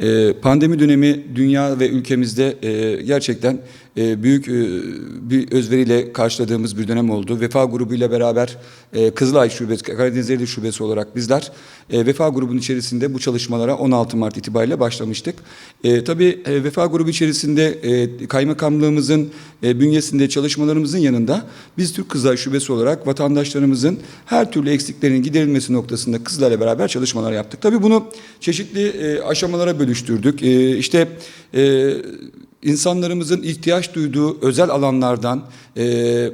Ee, Pandemi dönemi dünya ve ülkemizde e, gerçekten e, büyük e, bir özveriyle karşıladığımız bir dönem oldu. Vefa grubuyla beraber Kızılay Şubesi, Karadeniz Eylül Şubesi olarak bizler Vefa grubunun içerisinde bu çalışmalara 16 Mart itibariyle başlamıştık. Tabii Vefa grubu içerisinde kaymakamlığımızın bünyesinde çalışmalarımızın yanında biz Türk Kızılay Şubesi olarak vatandaşlarımızın her türlü eksiklerinin giderilmesi noktasında Kızılay'la beraber çalışmalar yaptık. Tabii bunu çeşitli aşamalara bölüştürdük. E, işte e, insanlarımızın ihtiyaç duyduğu özel alanlardan e,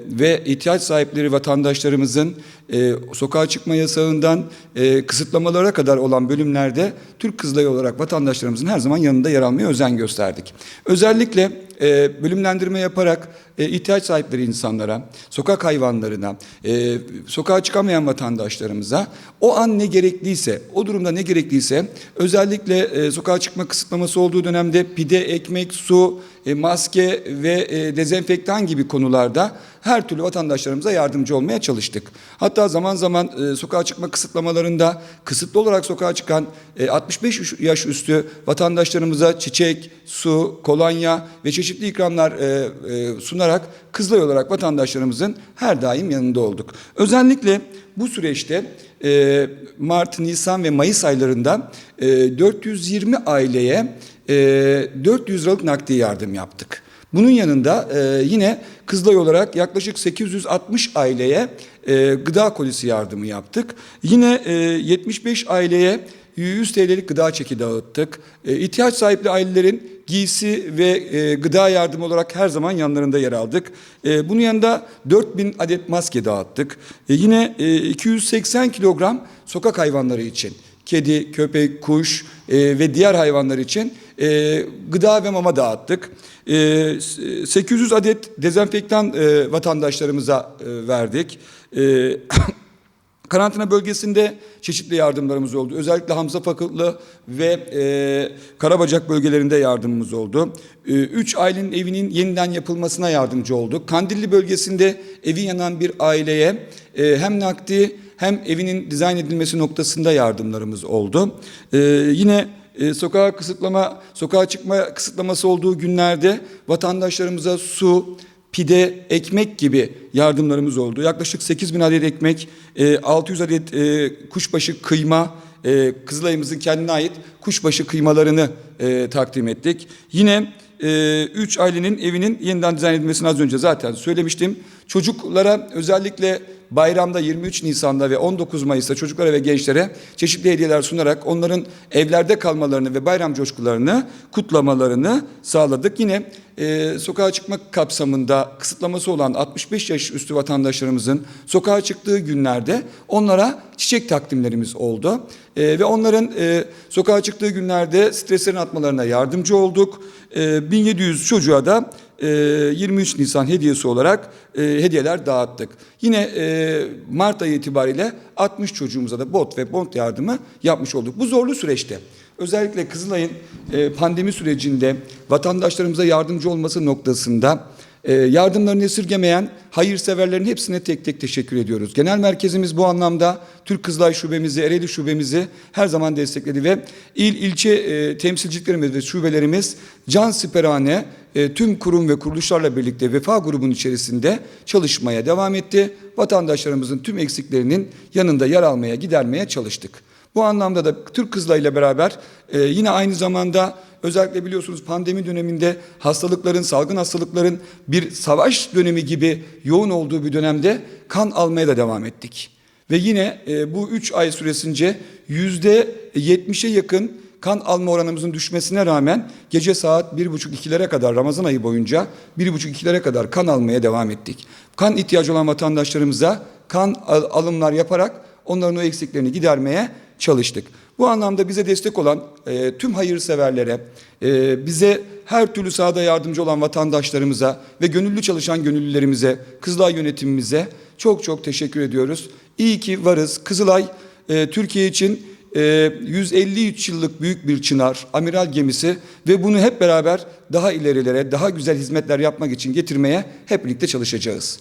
ve ihtiyaç sahipleri vatandaşlarımızın e, sokağa çıkma yasağından e, kısıtlamalara kadar olan bölümlerde Türk Kızılayı olarak vatandaşlarımızın her zaman yanında yer almaya özen gösterdik. Özellikle e, bölümlendirme yaparak e, ihtiyaç sahipleri insanlara, sokak hayvanlarına, e, sokağa çıkamayan vatandaşlarımıza o an ne gerekliyse, o durumda ne gerekliyse özellikle e, sokağa çıkma kısıtlaması olduğu dönemde pide, ekmek, su, maske ve e, dezenfektan gibi konularda her türlü vatandaşlarımıza yardımcı olmaya çalıştık. Hatta zaman zaman e, sokağa çıkma kısıtlamalarında kısıtlı olarak sokağa çıkan e, 65 yaş üstü vatandaşlarımıza çiçek, su, kolonya ve çeşitli ikramlar e, e, sunarak Kızılay olarak vatandaşlarımızın her daim yanında olduk. Özellikle bu süreçte e, Mart, Nisan ve Mayıs aylarında e, 420 aileye e, 400 liralık nakdi yardım yaptık. Bunun yanında e, yine Kızılay olarak yaklaşık 860 aileye e, gıda kolisi yardımı yaptık. Yine e, 75 aileye 100 TL'lik gıda çeki dağıttık. E, ihtiyaç sahipli ailelerin giysi ve e, gıda yardımı olarak her zaman yanlarında yer aldık. E, bunun yanında 4000 adet maske dağıttık. E, yine e, 280 kilogram sokak hayvanları için kedi, köpek, kuş e, ve diğer hayvanlar için e, gıda ve mama dağıttık. E, 800 adet dezenfektan e, vatandaşlarımıza e, verdik. E, Karantina bölgesinde çeşitli yardımlarımız oldu. Özellikle Hamza Fakılı ve e, Karabacak bölgelerinde yardımımız oldu. E, üç ailenin evinin yeniden yapılmasına yardımcı olduk. Kandilli bölgesinde evi yanan bir aileye e, hem nakdi hem evinin dizayn edilmesi noktasında yardımlarımız oldu. E, yine e, sokağa kısıtlama, sokağa çıkma kısıtlaması olduğu günlerde vatandaşlarımıza su, pide, ekmek gibi yardımlarımız oldu. Yaklaşık 8 bin adet ekmek, e, 600 adet e, kuşbaşı kıyma, e, Kızılay'ımızın kendine ait kuşbaşı kıymalarını e, takdim ettik. Yine e, üç ailenin evinin yeniden dizayn edilmesini az önce zaten söylemiştim. Çocuklara özellikle bayramda 23 Nisan'da ve 19 Mayıs'ta çocuklara ve gençlere çeşitli hediyeler sunarak onların evlerde kalmalarını ve bayram coşkularını kutlamalarını sağladık. Yine e, sokağa çıkma kapsamında kısıtlaması olan 65 yaş üstü vatandaşlarımızın sokağa çıktığı günlerde onlara çiçek takdimlerimiz oldu. E, ve onların e, sokağa çıktığı günlerde streslerini atmalarına yardımcı olduk. E, 1700 çocuğa da 23 Nisan hediyesi olarak e, hediyeler dağıttık. Yine e, Mart ayı itibariyle 60 çocuğumuza da bot ve bont yardımı yapmış olduk. Bu zorlu süreçte özellikle Kızılay'ın e, pandemi sürecinde vatandaşlarımıza yardımcı olması noktasında yardımlarını esirgemeyen hayırseverlerin hepsine tek tek teşekkür ediyoruz. Genel merkezimiz bu anlamda Türk Kızılay Şubemizi, Ereğli Şubemizi her zaman destekledi ve il ilçe temsilciliklerimiz ve şubelerimiz can siperhane e, tüm kurum ve kuruluşlarla birlikte Vefa grubunun içerisinde çalışmaya devam etti. Vatandaşlarımızın tüm eksiklerinin yanında yer almaya, gidermeye çalıştık. Bu anlamda da Türk Kızılay ile beraber e, yine aynı zamanda özellikle biliyorsunuz pandemi döneminde hastalıkların, salgın hastalıkların bir savaş dönemi gibi yoğun olduğu bir dönemde kan almaya da devam ettik. Ve yine e, bu üç ay süresince yüzde yetmişe yakın kan alma oranımızın düşmesine rağmen gece saat bir buçuk ikilere kadar Ramazan ayı boyunca bir buçuk ikilere kadar kan almaya devam ettik. Kan ihtiyacı olan vatandaşlarımıza kan al- alımlar yaparak onların o eksiklerini gidermeye çalıştık. Bu anlamda bize destek olan e, tüm hayırseverlere, e, bize her türlü sahada yardımcı olan vatandaşlarımıza ve gönüllü çalışan gönüllülerimize, Kızılay yönetimimize çok çok teşekkür ediyoruz. İyi ki varız. Kızılay e, Türkiye için e, 153 yıllık büyük bir çınar, amiral gemisi ve bunu hep beraber daha ilerilere, daha güzel hizmetler yapmak için getirmeye hep birlikte çalışacağız.